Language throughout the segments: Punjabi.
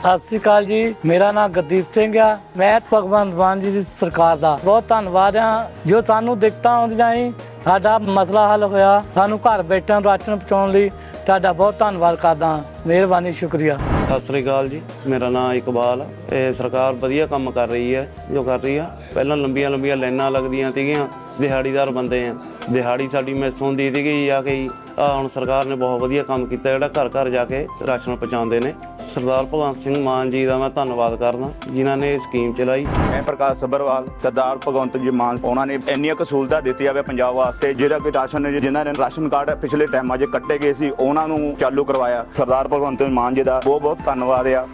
ਸਤਿ ਸ੍ਰੀ ਅਕਾਲ ਜੀ। ਮੇਰਾ ਨਾਮ ਗੁਰਦੀਪ ਸਿੰਘ ਆ। ਮੈਂ ਭਗਵੰਤ ਮਾਨ ਜੀ ਦੀ ਸਰਕਾਰ ਦਾ। ਬਹੁਤ ਧੰਨਵਾਦ ਆ। ਜੋ ਸਾਨੂੰ ਦਿੱਕਤਾਂ ਆਉਂਦੀਆਂ ਸੀ ਸਾਡਾ ਮਸਲਾ ਹੱਲ ਹੋਇਆ। ਸਾਨੂੰ ਘਰ ਬੈਠਿਆਂ ਰਾਸ਼ਨ ਪਹੁੰਚਾਉਣ ਲਈ ਤੁਹਾਡਾ ਬਹੁਤ ਧੰਨਵਾਦ ਕਰਦਾ ਮਿਹਰਬਾਨੀ, ਸ਼ੁਕਰੀਆ। ਸਤਿ ਸ੍ਰੀ ਅਕਾਲ ਜੀ। ਮੇਰਾ ਨਾਮ ਇਕਬਾਲ ਇਹ ਸਰਕਾਰ ਵਧੀਆ ਕੰਮ ਕਰ ਰਹੀ ਹੈ, ਜੋ ਕਰ ਰਹੀ ਆ। ਪਹਿਲਾਂ ਲੰਬੀਆਂ ਲੰਬੀਆਂ ਲਾਈਨਾਂ ਲੱਗਦੀਆਂ ਸੀਗੀਆਂ। ਦਿਹਾੜੀਦਾਰ ਬੰਦੇ ਆ। ਦਿਹਾੜੀ ਸਾਡੀ ਮਿਸ ਹੁੰਦੀ ਸੀਗੀ ਜਾ ਕੇ ਆ ਹੁਣ ਸਰਕਾਰ ਨੇ ਬਹੁਤ ਵਧੀਆ ਕੰਮ ਕੀਤਾ ਜਿਹੜਾ ਘਰ ਘਰ ਜਾ ਕੇ ਰਾਸ਼ਨ ਪਹੁੰਚਾਉਂਦੇ ਨੇ। ਸਰਦਾਰ ਭਗਵੰਤ ਸਿੰਘ ਮਾਨ ਜੀ ਦਾ ਮੈਂ ਧੰਨਵਾਦ ਕਰਦਾ ਜਿਨ੍ਹਾਂ ਨੇ ਇਹ ਸਕੀਮ ਚਲਾਈ। ਮੈਂ ਪ੍ਰਕਾਸ਼ ਸੱਭਰਵਾਲ ਸਰਦਾਰ ਭਗਵੰਤ ਜੀ ਮਾਨ ਉਹਨਾਂ ਨੇ ਇੰਨੀਆਂ ਕੁ ਸਹੂਲਤਾਂ ਦਿੱਤੀਆਂ ਵੇ ਪੰਜਾਬ ਵਾਸਤੇ ਜਿਹੜਾ ਕਿ ਰਾਸ਼ਨ ਨੇ ਜਿਨ੍ਹਾਂ ਨੇ ਰਾਸ਼ਨ ਕਾਰਡ ਪਿਛਲੇ ਟਾਈਮਾਂ 'ਚ ਕੱਟੇ ਗਏ ਸੀ ਉਹਨਾਂ ਨੂੰ ਚਾਲੂ ਕਰਵਾਇਆ। ਸਰਦਾਰ ਭਗਵੰਤ ਮਾਨ ਜੀ ਦਾ ਬਹੁਤ ਬਹੁਤ ਧੰਨਵਾਦ ਆ।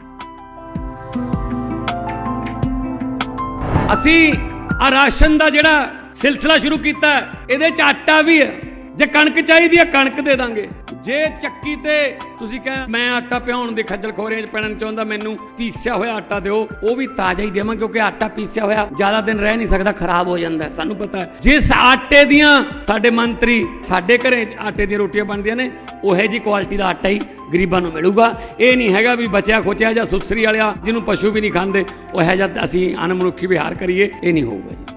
ਅਸੀਂ ਆ ਰਾਸ਼ਨ ਦਾ ਜਿਹੜਾ ਸਿਲਸਿਲਾ ਸ਼ੁਰੂ ਕੀਤਾ ਇਹਦੇ ਚ ਆਟਾ ਵੀ ਹੈ ਜੇ ਕਣਕ ਚਾਹੀਦੀ ਹੈ ਕਣਕ ਦੇ ਦਾਂਗੇ ਜੇ ਚੱਕੀ ਤੇ ਤੁਸੀਂ ਕਹੇ ਮੈਂ ਆਟਾ ਪਿਹਾਉਣ ਦੇ ਖੱਜਲ ਖੋਰੇ ਚ ਪੈਣਾ ਚਾਹੁੰਦਾ ਮੈਨੂੰ ਪੀਸਿਆ ਹੋਇਆ ਆਟਾ ਦਿਓ ਉਹ ਵੀ ਤਾਜ਼ਾ ਹੀ ਦੇਵਾਂ ਕਿਉਂਕਿ ਆਟਾ ਪੀਸਿਆ ਹੋਇਆ ਜ਼ਿਆਦਾ ਦਿਨ ਰਹਿ ਨਹੀਂ ਸਕਦਾ ਖਰਾਬ ਹੋ ਜਾਂਦਾ ਸਾਨੂੰ ਪਤਾ ਹੈ ਜਿਸ ਆਟੇ ਦੀਆਂ ਸਾਡੇ ਮੰਤਰੀ ਸਾਡੇ ਘਰੇ ਆਟੇ ਦੀਆਂ ਰੋਟੀਆਂ ਬਣਦੀਆਂ ਨੇ ਉਹੇ ਜੀ ਕੁਆਲਿਟੀ ਦਾ ਆਟਾ ਹੀ ਗਰੀਬਾਂ ਨੂੰ ਮਿਲੂਗਾ ਇਹ ਨਹੀਂ ਹੈਗਾ ਵੀ ਬਚਿਆ ਖੋਚਿਆ ਜਾਂ ਸੁਸਰੀ ਵਾਲਿਆ ਜਿਹਨੂੰ ਪਸ਼ੂ ਵੀ ਨਹੀਂ ਖਾਂਦੇ ਉਹ ਹੈ ਜਦ ਅਸੀਂ ਅਨਮਨੁੱਖੀ ਵਿਹਾਰ ਕਰੀਏ ਇਹ ਨਹੀਂ ਹੋਊਗਾ ਜੀ